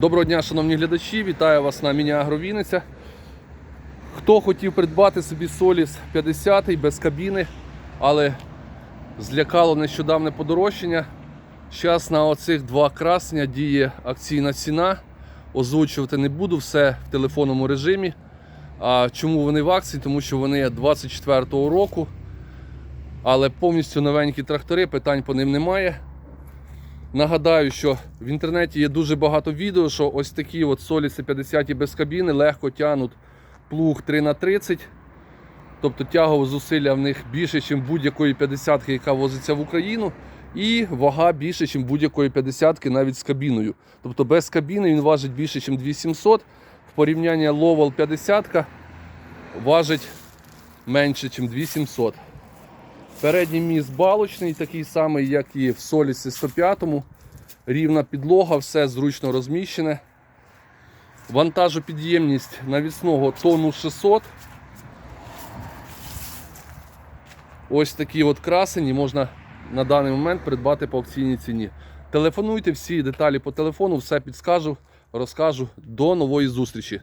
Доброго дня, шановні глядачі, вітаю вас на міні-агро Вінниця. Хто хотів придбати собі Соліс 50 без кабіни, але злякало нещодавне подорожчання. Зараз на оцих два красення діє акційна ціна. Озвучувати не буду, все в телефонному режимі. А чому вони в акції? Тому що вони 24-го року, але повністю новенькі трактори, питань по ним немає. Нагадаю, що в інтернеті є дуже багато відео, що ось такі от соліси 50 без кабіни легко тягнуть плуг 3х30. Тобто тягове зусилля в них більше, ніж будь-якої 50 яка возиться в Україну. І вага більше, ніж будь-якої 50 навіть з кабіною. Тобто без кабіни він важить більше, ніж 2700. В порівнянні Lowell 50 важить менше, ніж 2700. Передній міст балочний, такий самий, як і в Солісі 105. Рівна підлога, все зручно розміщене. Вантажопідємність навісного тонну 600. Ось такі от красені можна на даний момент придбати по акційній ціні. Телефонуйте всі деталі по телефону, все підскажу, розкажу. До нової зустрічі.